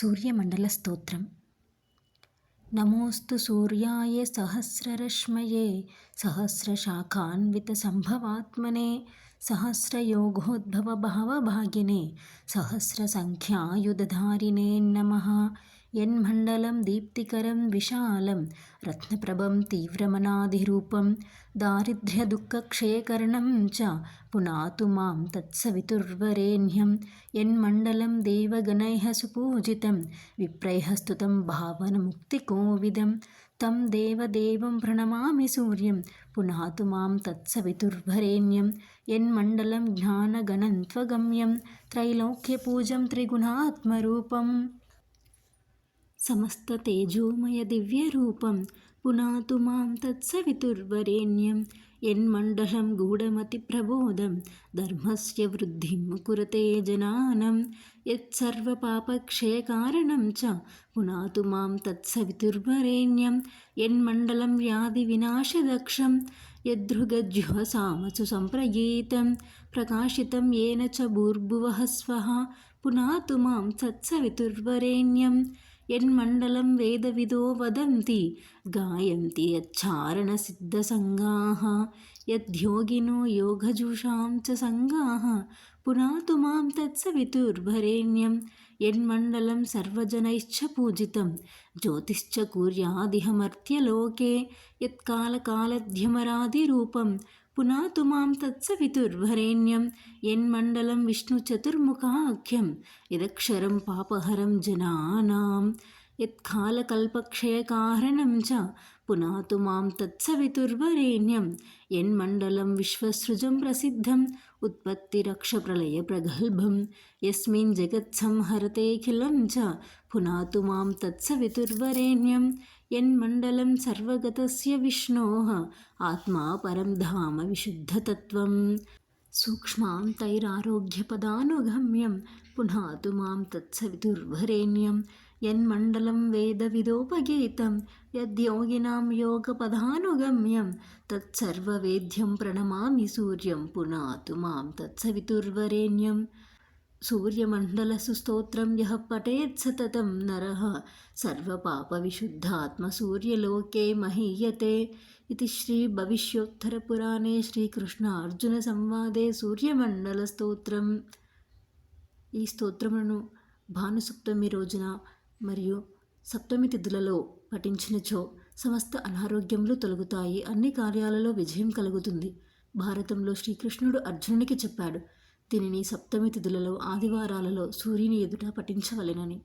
సూర్యమండల స్తోత్రం. నమోస్తు సూర్యాయ సహస్రరశ్మయే సహస్రశాఖాన్విత సంభవాత్మనే సహస్రయోగోద్భవ భావభాగినే సహస్రసంఖ్యాయుధధారిణే నమ. యన్మండలం దీప్తికరం విశాలం రత్నప్రభం తీవ్రమనాధిరూపం దారిద్ర్యదుఃఖక్షయకరణం చ పునాతు మాం తత్సవితుర్వరేణ్యం యన్మండలం దేవగణైః సుపూజితం విప్రైः స్తుతం భావనముక్తికోవిదం తం దేవదేవం ప్రణమామి సూర్యం పునాతు మాం తత్సవితుర్వరేణ్యం యన్మండలం జ్ఞానగణంత్వగమ్యం త్రైలోక్యపూజం త్రిగుణాత్మరూపం. సమస్త తేజోమయ దివ్య రూపం పునాతు మాం తత్సవితుర్వరేణ్యం. యన్మండలం గూఢమతి ప్రబోధం ధర్మస్య వృద్ధిం కురతే జనానం. యత్సర్వ పాపక్షయ కారణం చ పునాతు మాం తత్సవితుర్వరేణ్యం. యన్మండలం వ్యాధి వినాశదక్షం యదృగజ్యుహసామసు సంప్రగీతం ప్రకాశితం ఏన చ భూర్భువః స్వః పునాతు మాం సత్సవితుర్వరేణ్యం యన్మండలం వేదవిదో వదంతి గాయంతి యచ్చారణసిద్ధసङ्गाः యద్యోగినో యోగజూషాం చ సంగాః పునాతు మాం తత్సవితుర్భరేణ్యం యన్మండలం సర్వజనైశ్చ పూజితం జ్యోతిశ్చ కూర్యాదిహమర్త్యలోకే యత్కాలకాలధ్యమరాదిరూపం पुनातु मां तत्सवितुर्वरेण्यं यन्मण्डलं विष्णुचतुर्मुखाख्यं यदक्षरं पापहरं जनानां యత్కాలకల్పక్షయకారణం చ పునాతు మాం తత్సవితుర్వరేణ్యం యన్మండలం విశ్వసృజం ప్రసిద్ధం ఉత్పత్తిరక్షప్రళయప్రగల్భం యస్మిన్ జగత్సంహరతేఖిలం చ పునాతు మాం తత్సవితుర్వరేణ్యం యన్మండలం సర్వగతస్య విష్ణోః ఆత్మా పరం ధామ విశుద్ధతత్వం సూక్ష్మాంతైరారోగ్యపదానుగమ్యం పునాతు మాం తత్సవితుర్వరేణ్యం యన్మండలం వేద విదోపగీతం యద్యోగినాం యోగ యోగపదానుగమ్యం తత్సర్వవేద్యం ప్రణమామి సూర్యం పునాతు మాం తత్సవితుర్వరేణ్యం సూర్యమండలసుస్తోత్రం యః పఠేత్ సతతం నరః సర్వపాపవిశుద్ధాత్మసూర్యలోకే మహీయతే ఇది శ్రీ భవిష్యోత్తర పురాణే శ్రీకృష్ణ అర్జున సంవాదే సూర్యమండల స్తోత్రం ఈ స్తోత్రమును భానుసప్తమి రోజున మరియు సప్తమి తిథులలో పఠించినచో సమస్త అనారోగ్యములు తొలగుతాయి. అన్ని కార్యాలలో విజయం కలుగుతుంది. భారతంలో శ్రీకృష్ణుడు అర్జునునికి చెప్పాడు దీనిని సప్తమి తిథులలో ఆదివారాలలో సూర్యుని ఎదుట పఠించవలెనని.